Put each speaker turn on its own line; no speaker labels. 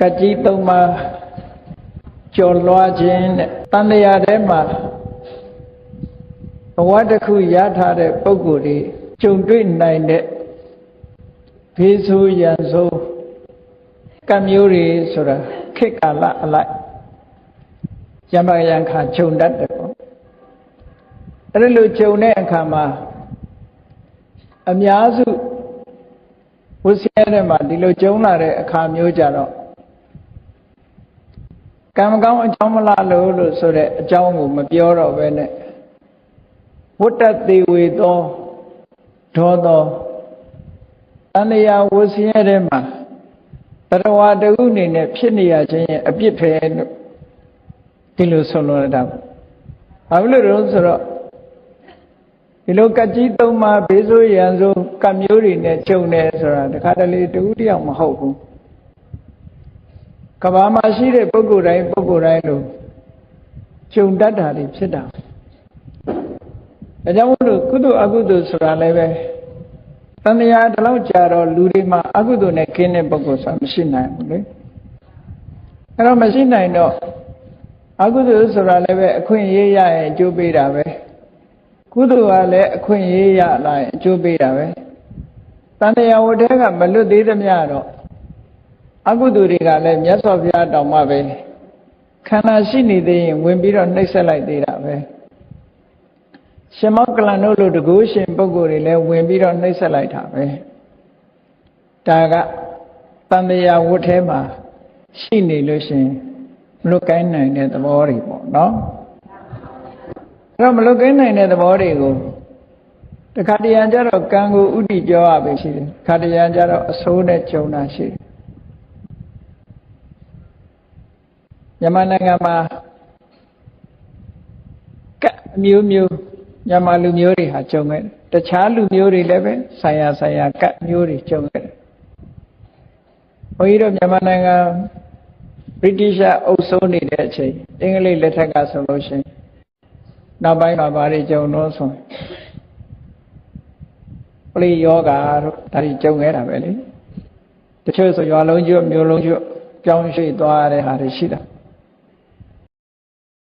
ကကြီးသုံးပါးကျော်လွှားခြင်းတဲ့တန်တရားထဲမှာဘဝတစ်ခုရထားတဲ့ပုဂ္ဂိုလ်တွေကြုံတွေ့နိုင်တဲ့ဖေးဆိုးရန်ဆိုးကံမျိုးတွေဆိုတာခေတ်ကာလအလိုက်ယမယံခါခြုံတတ်တယ်ပေါ့အဲ့ဒါလိုခြုံတဲ့အခါမှာအများစုဝဆင်းရဲမှာဒီလိုကျုံလာတဲ့အခါမျိုးကြတော့ ကံမကောင်းအကြောင်းမလားလို့လို့ဆိုတဲ့အကြောင်းကိုမပြောတော့ဘဲနဲ့ဝတ္တသေးဝေသောဒေါသောတဏှာဝဆင်းရဲတဲ့မှာတရဝတခုအနေနဲ့ဖြစ်နေရခြင်းရဲ့အပြစ်ပဲလို့ဒီလိုဆိုလိုရတာဘာဖြစ်လို့လဲဆိုတော့ဒီလိုကကြီးသုံးပါးဘေးဆိုးရန်ဆိုးကမျိုးတွေနဲ့ကျုံတယ်ဆိုတာတခါတလေတူတယောက်မဟုတ်ဘူး ကဘာမှာရှိတဲ့ပုဂ္ဂိုလ်တိုင်းပုဂ္ဂိုလ်တိုင်းလို့ကျုံတတ်တာတွေဖြစ်တာဒါကြောင့်မို့လို့ကုသိုလ်အကုသိုလ်ဆိုတာလည်းပဲတဏှာတလောက်ကြာတော့လူတွေမှာအကုသိုလ်နဲ့ခင်းတဲ့ပုဂ္ဂိုလ်ဆိုတာမရှိနိုင်ဘူးလေအဲ့တော့မရှိနိုင်တော့အကုသိုလ်ဆိုတာလည်းပဲအခွင့်အရေးရရင်အကျိုးပေးတာပဲကုသိုလ်ကလည်းအခွင့်အရေးရလာရင်အကျိုးပေးတာပဲတဏှာဝတ္ထဲကမလွတ်သေးသမျှတော့ အကုသိုလ်တွေကလည်းမြတ်စွာဘုရားတောင်မှပဲခန္ဓာရှိနေသေးရင်ဝင်ပြီးတော့နှိပ်စက်လိုက်သေးတာပဲရှင်မောကလန်တို့လိုတကူရှင်ပုဂ္ဂိုလ်တွေလည်းဝင်ပြီးတော့နှိပ်စက်လိုက်တာပဲဒါကတန်တရားဝတ်ထဲမှာရှိနေလို့ရှင်မလွတ်ကိုင်းနိုင်တဲ့သဘောတွေပေါ့နော်အဲ့တော့မလွတ်ကိုင်းနိုင်တဲ့သဘောတွေကိုတခါတရံကျတော့ကံကိုဥတီပြောရပဲရှိတယ်ခါတရံကျတော့အဆိုးနဲ့ကြုံတာရှိတယ် မြန်မာနိုင်ငံမှာကအမျိုးမျိုးမြန်မာလူမျိုးတွေဟာကြုံခဲ့တယ်တခြားလူမျိုးတွေလည်းပဲဆိုင်ရာဆိုင်ရာကတ်မျိုးတွေကြုံခဲ့တယ်ဘုန်းကြီးတို့မြန်မာနိုင်ငံဗြိတိရှအုပ်စိုးနေတဲ့အချိန်အင်္ဂလိပ်လက်ထက်ကဆိုလို့ရှိရင်နောက်ပိုင်းမှာဘာတွေကြုံတော့ဆိုပလိယောဂါတို့ဒါတွေကြုံခဲ့တာပဲလေတချို့ဆိုရွာလုံးကျွတ်မြို့လုံးကျွတ်ပြောင်းရွှေ့သွားရတဲ့ဟာတွေရှိတာ